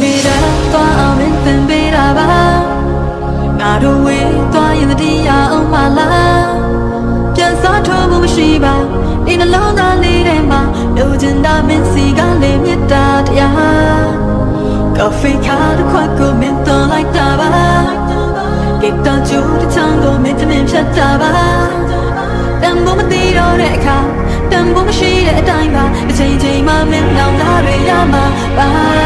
နေတာသွားအောင်မင်းသင်ပေးတာပါငါတို့ဝေးသွားရင်တတိယအောင်မလားပြန်စားထိုးမှုမရှိပါဒီနှလုံးသားလေးထဲမှာလိုချင်တာမင်းစီကလေးမြတ်တာတရားကော်ဖီခါတစ်ခွက်ကိုမင်းသွန်လိုက်တာပါကိတ်တော့ကျူတစ်ချောင်းကိုမင်းတမင်ဖြတ်တာပါတန်ဖို့မသိတော့တဲ့အခါတန်ဖို့မရှိတဲ့အတိုင်းပါအချိန်ချင်းမှမင်းနောင်လာတွေရမှာပါ